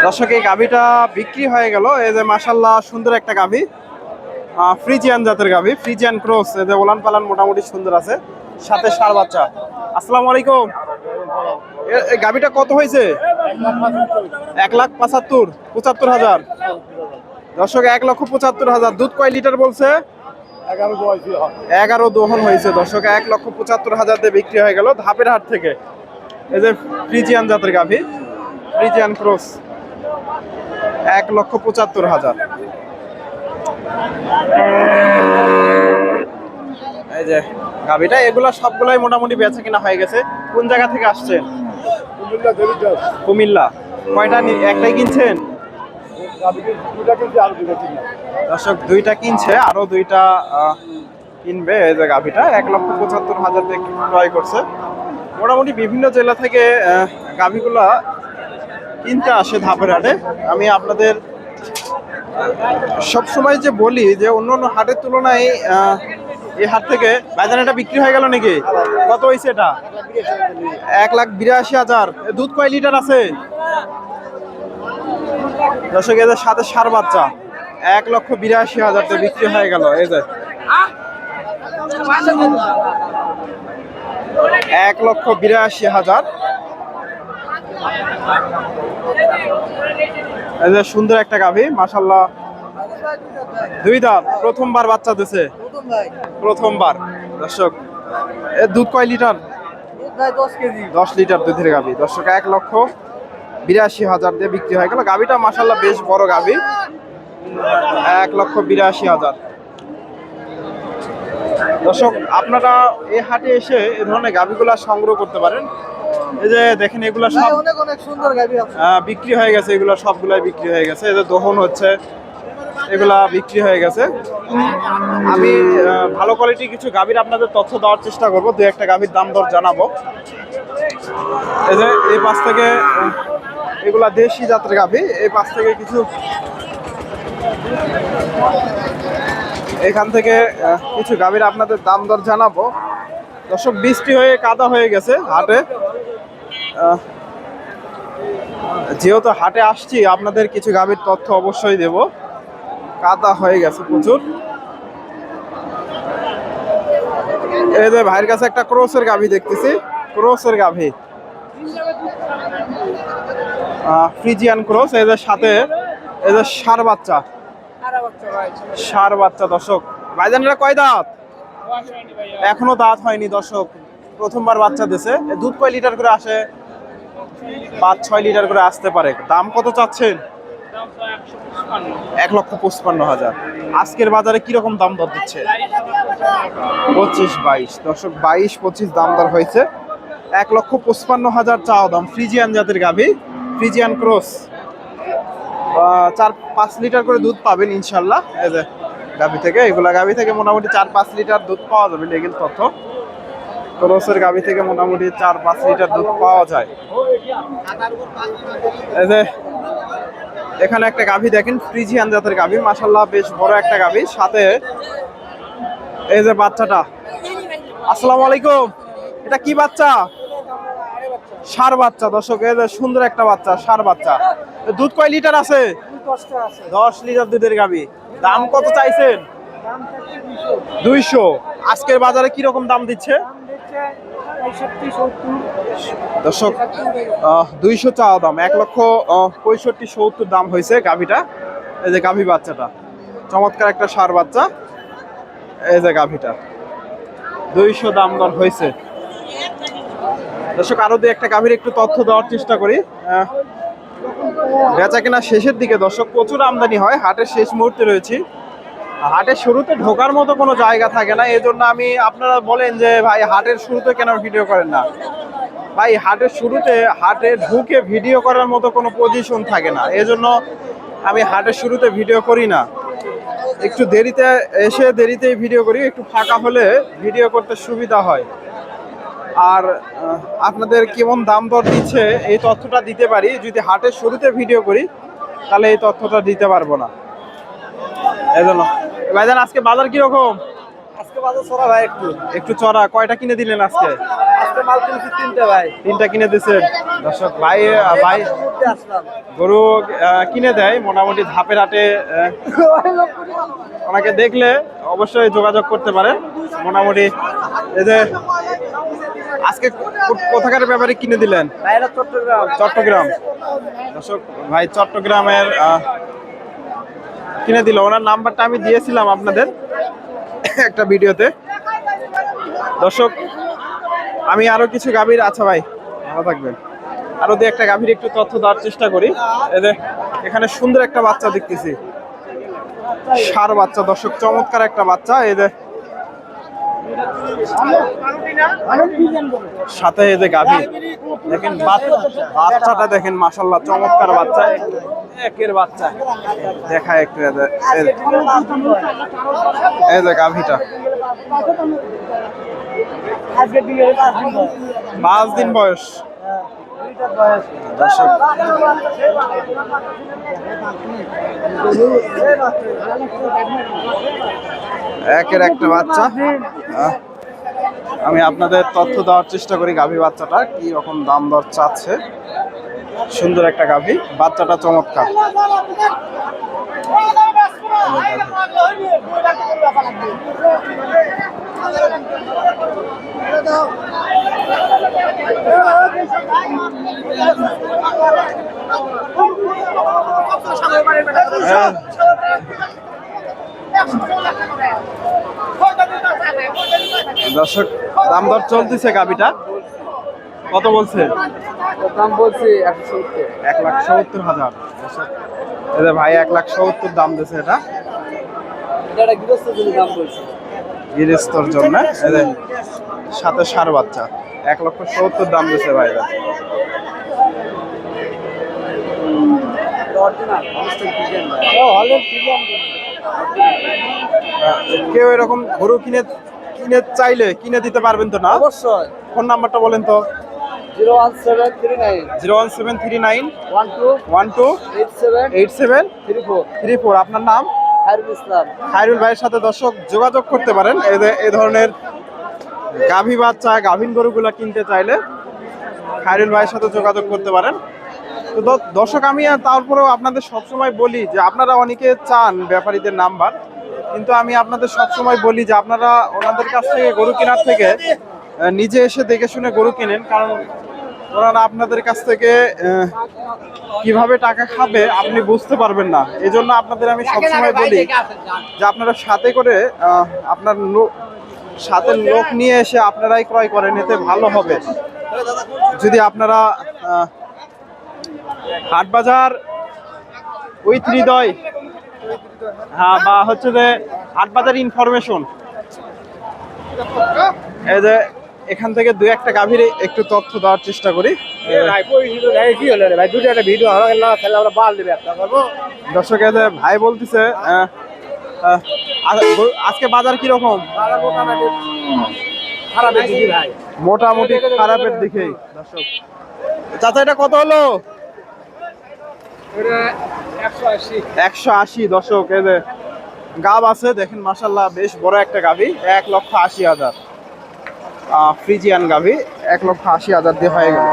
দর্শক এই গাভিটা বিক্রি হয়ে গেল। এই যে মাসাল্লাহ সুন্দর একটা গাভি। ফ্রিজিয়ান জাতের গাভি ফ্রিজিয়ান ক্রস। এই যে ওলান পালান মোটামুটি সুন্দর আছে। সাথে সার বাচ্চা। আসসালামু আলাইকুম। গাভিটা কত হয়েছে? এক লাখ পঁচাত্তর পঁচাত্তর হাজার। দর্শক এক লক্ষ পঁচাত্তর হাজার। দুধ কয় লিটার বলছে? এগারো দহন হয়েছে। দর্শক এক লক্ষ পঁচাত্তর হাজার দিয়ে বিক্রি হয়ে গেল ধাপের হাট থেকে। এই যে ফ্রিজিয়ান জাতের গাভি। Friesian cross. এক লক্ষ পঁচাত্তর হাজার। এই যে, গাভিটা, এগুলা সবগুলাই মোটামুটি বেচা কিনা হয়ে গেছে। কোন জায়গা থেকে আসছেন কুমিল্লা। কয়টা একটাই কিনছেন? দর্শক, দুইটা কিনছে, আরও দুইটা কিনবে। এই যে গাভিটা, এক লক্ষ পঁচাত্তর হাজার ক্রয় করছে। মোটামুটি বিভিন্ন জেলা থেকে গাভিগুলা কিনতে আসে ধাপের হাটে। আমি আপনাদের সব সময় যে বলি যে অন্য অন্য হাটের তুলনায় এই হাট থেকে বাজারে বিক্রি হয়ে গেল নাকি? কত হয়েছে এটা? এক লাখ বিরাশি হাজার। দুধ কয় লিটার আছে? দর্শক, এদের সাথে সার বাচ্চা। এক লক্ষ বিরাশি হাজার দিয়ে বিক্রি হয়ে গেল, এই যে। এক লক্ষ বিরাশি হাজার। সুন্দর একটা গাভী মাসাল্লাহ দুই দাঁত, প্রথমবার বাচ্চা দিছে। প্রথমবার। দর্শক, এ দুধ কয় লিটার? দশ লিটার দুধের গাভী। দর্শক, এক লক্ষ বিরাশি হাজার দিয়ে বিক্রি হয়ে গেল। গাভীটা মাসাল্লাহ বেশ বড় গাভী। এক লক্ষ বিরাশি হাজার। দর্শক, আপনারা এই হাটে এসে এই ধরনের গাভীগুলা সংগ্রহ করতে পারেন। এই যে দেখেন এগুলা সব অনেক অনেক সুন্দর গাভি আছে। বিক্রি হয়ে গেছে এগুলো সবগুলাই বিক্রি হয়ে গেছে। এই যে দহন হচ্ছে এগুলা বিক্রি হয়ে গেছে। আমি ভালো কোয়ালিটি কিছু গাভীর আপনাদের তথ্য দেওয়ার চেষ্টা করব দু একটা গাভীর দাম দর জানাব। এই যে এই পাশ থেকে এগুলা দেশি জাতের গাভী এই পাশ থেকে কিছু এখান থেকে কিছু গাভীর আপনাদের দাম দর জানাব। দর্শক বৃষ্টি হয়ে কাদা হয়ে গেছে হাটে। যেহেতু হাটে আসছি, আপনাদের কিছু গাভীর তথ্য অবশ্যই দেব। কাদা হয়ে গেছে প্রচুর। এই যে ভাইয়ের কাছে একটা ক্রোসের গাভী দেখতেছি। ক্রোসের গাভী। ফ্রিজিয়ান ক্রোস এদের সাথে এদের সার বাচ্চা। সার বাচ্চা, দর্শক। ভাইজানরা কয় দাঁত? এখনও দাঁত হয়নি, দর্শক। প্রথমবার বাচ্চা দিছে। দুধ কয় লিটার করে আসে? পাঁচ, ছয় লিটার করে আসতে পারে। দাম কত চাচ্ছেন? এক লক্ষ পঁচপান্ন হাজার। আজকের বাজারে কীরকম দাম দর দিচ্ছে? পঁচিশ বাইশ দর্শক বাইশ পঁচিশ দাম দর হয়েছে। এক লক্ষ পঁচপান্ন হাজার চাও দাম। ফ্রিজিয়ান জাতের গাভী, ফ্রিজিয়ান ক্রস। চার, পাঁচ লিটার করে দুধ পাবেন ইনশাল্লাহ। গাভী থেকে, এগুলা গাভী থেকে মোটামুটি চার, পাঁচ লিটার দুধ পাওয়া যাবে লেগেল তথ্য। ক্রসের গাভী থেকে মোটামুটি চার পাঁচ লিটার দুধ পাওয়া যায়। এই যে, এখানে একটা গাভী দেখেন, ফ্রিজিয়ান জাতের গাভী। মাসাল্লাহ বেশ বড় একটা গাভী। সাথে এই যে বাচ্চাটা। আসসালামু আলাইকুম। এটা কি বাচ্চা? সার বাচ্চা, দর্শক, এই যে সুন্দর একটা বাচ্চা, সার বাচ্চা। দুধ কয় লিটার আছে? দশ লিটার দুধের গাভী। দাম কত চাইছেন? দুইশো। আজকের বাজারে কীরকম দাম দিচ্ছে? দর্শক দুইশো চাওয়া দাম, এক লক্ষ পঁয়ষট্টি সত্তর দাম হয়েছে গাভীটা। এই যে গাভী বাচ্চাটা, চমৎকার একটা সার বাচ্চা। এই যে গাভীটা, দুইশো দাম দর হয়েছে। দর্শক, আরও দু একটা গাভীর একটু তথ্য দেওয়ার চেষ্টা করি। বেচা কেনা শেষের দিকে দর্শক, প্রচুর আমদানি হয়, হাটের শেষ মুহূর্তে রয়েছি। হাটের শুরুতে ঢোকার মতো কোনো জায়গা থাকে না এই জন্য আমি, আপনারা বলেন যে, ভাই, হাটের শুরুতে কেন ভিডিও করেন না? ভাই, হাটের শুরুতে, হাটে ঢুকে ভিডিও করার মতো কোনো পজিশন থাকে না, এজন্য আমি হাটের শুরুতে ভিডিও করি না। একটু দেরিতে, এসে দেরিতে ভিডিও করি, একটু ফাঁকা হলে ভিডিও করতে সুবিধা হয়। আর আপনাদের কেমন দাম দর দিচ্ছে, এই তথ্যটা দিতে পারি, যদি হাটের শুরুতে ভিডিও করি, তাহলে এই তথ্যটা দিতে পারব না। এজন্য ভাইজান আজকে বাজার কীরকম? আজকে বাজার চড়া ভাই একটু। একটু চড়া কয়টা কিনে দিলেন আজকে? আজকে মাল কিনছি তিনটে ভাই। তিনটা কিনে দিয়েছেন। দর্শক ভাই ভাই গরু কিনে দেয় মোটামুটি ধাপের হাটে ওনাকে দেখলে অবশ্যই যোগাযোগ করতে পারেন মোটামুটি এই যে আজকে কো- কোথাকার ব্যাপারে কিনে দিলেন? চট্টগ্রাম। চট্টগ্রাম। দর্শক ভাই চট্টগ্রামের কিনে দিল। ওনার নাম্বারটা আমি দিয়েছিলাম আপনাদের একটা ভিডিওতে। দর্শক, আমি আরও কিছু গাভীর আচ্ছা ভাই, ভালো থাকবেন। আরও দু একটা গাভীর একটু তথ্য দেওয়ার চেষ্টা করি। এখানে সুন্দর একটা বাচ্চা দেখতেছি। সার বাচ্চা, দর্শক, চমৎকার একটা বাচ্চা। যে, সাথে এই যে গাভী দেখেন বাচ্চা বাচ্চাটা দেখেন মাসাল্লাহ চমৎকার বাচ্চা। একের বাচ্চা। দেখায় একটু এই যে- গাভীটা। পাঁচ দিন বয়স। দর্শক। একের একটা বাচ্চা। আমি আপনাদের তথ্য দেওয়ার চেষ্টা করি গাভী বাচ্চাটা কি রকম দাম দর চাচ্ছে। সুন্দর একটা গাভী বাচ্চাটা চমৎকার। হ্যাঁ, দর্শক দাম দর চলতেছে গাভীটা কত বলছে? দাম বলছি একশো সত্তর। এক লাখ সত্তর হাজার। দর্শক, ভাই এক লাখ সত্তর দাম দিয়েছে এটা। এটা দাম বলছি। গৃহস্থর জন্য। এই যে সাথে সার বাচ্চা। এক লক্ষ সত্তর দাম দিয়েছে ভাই এটা। কেউ এরকম গরু কিনে কিনে চাইলে কিনে দিতে পারবেন তো না? অবশ্যই। ফোন নাম্বারটা বলেন তো। Zero one seven three nine. Zero one seven three nine. One two one two eight seven eight seven three four. Three four. আপনার নাম? খায়রুল ইসলাম। খায়রুল ভাইয়ের সাথে দর্শক যোগাযোগ করতে পারেন। যে ধরনের গাভী বাচ্চা গাভীন গরুগুলা কিনতে চাইলে খায়রুল ভাইয়ের সাথে যোগাযোগ করতে পারেন। তো দর্শক আমি তারপরেও আপনাদের সবসময় বলি যে আপনারা অনেকে চান ব্যাপারীদের নাম্বার। কিন্তু আমি আপনাদের সবসময় বলি যে আপনারা ওনাদের কাছ থেকে গরু কেনার থেকে নিজে এসে দেখে শুনে গরু কেনেন কারণ ওনারা আপনাদের কাছ থেকে কীভাবে টাকা খাবে আপনি বুঝতে পারবেন না। এই জন্য আপনাদের আমি সবসময় বলি যে আপনারা সাথে করে আপনার সাথে লোক নিয়ে এসে আপনারাই ক্রয় করেন এতে ভালো হবে। যদি আপনারা হাট বাজার উইথ হৃদয় হ্যাঁ বা হচ্ছে যে হাট বাজার ইনফরমেশন এই যে এখান থেকে দু একটা গাভীর একটু তথ্য দেওয়ার চেষ্টা করি। দর্শক ভাই বলতেছে আজকে বাজার কীরকম? মোটামুটি ভাই। মোটামুটি খারাপের দিকেই। দর্শক চাচা এটা কত হলো? একশো আশি। এই যে গাব আছে, দেখেন মাসাল্লাহ বেশ বড় একটা গাভি এক লক্ষ আশি হাজার। ফ্রিজিয়ান গাভি এক লক্ষ আশি হাজার দিয়ে হয়ে গেল।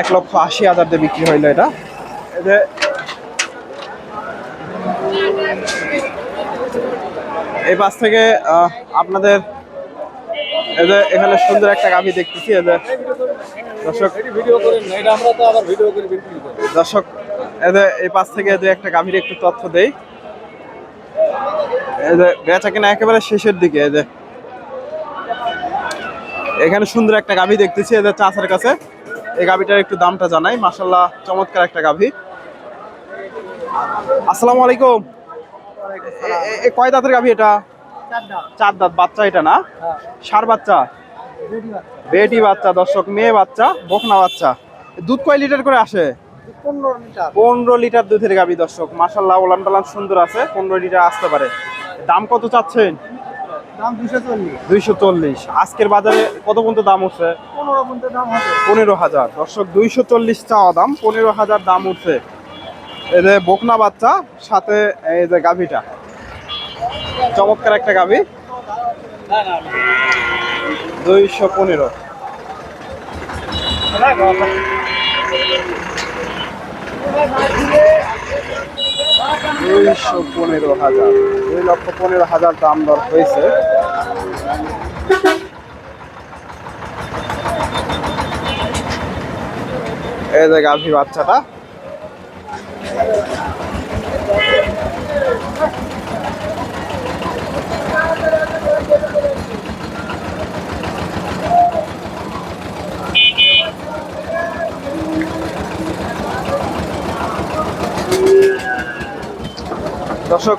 এক লক্ষ আশি হাজার দিয়ে বিক্রি হইল এটা। যে এই পাশ থেকে আপনাদের এখানে সুন্দর একটা গাভি দেখতেছি, এই যে দর্শক ভিডিও এই পাশ থেকে যে একটা গাভীর একটু তথ্য দেই। এই যে বেচা কিনা একেবারে শেষের দিকে, এই যে। এখানে সুন্দর একটা গাভী দেখতেছি এদের চাষের কাছে। এই গাভীটার একটু দামটা জানাই মাসাল্লাহ চমৎকার একটা গাভী। আসসালামু আলাইকুম। কয় দাঁতের গাভী এটা? চার দাঁত। বাচ্চা এটা না? হ্যাঁ। সার বাচ্চা? বেটি বাচ্চা। দর্শক মেয়ে বাচ্চা বকনা বাচ্চা। দুধ কয় লিটার করে আসে? পনেরো লিটার। দুধের গাবি দর্শক। মাসাল্লাহ ওলান টালান সুন্দর আছে। পনেরো লিটার আসতে পারে। দাম কত চাচ্ছেন? দুইশো চল্লিশ। আজকের বাজারে কত পর্যন্ত দাম উঠছে? পনেরো হাজার। দর্শক দুইশো চল্লিশ চাওয়া দাম পনেরো হাজার দাম উঠছে। এই যে বকনা বাচ্চা সাথে এই যে গাভিটা। চমৎকার একটা গাভি। দুইশো পনেরো। দুইশো পনেরো হাজার। দুই লক্ষ পনেরো হাজার দাম দর হয়েছে। এই যে গাভী বাচ্চাটা দর্শক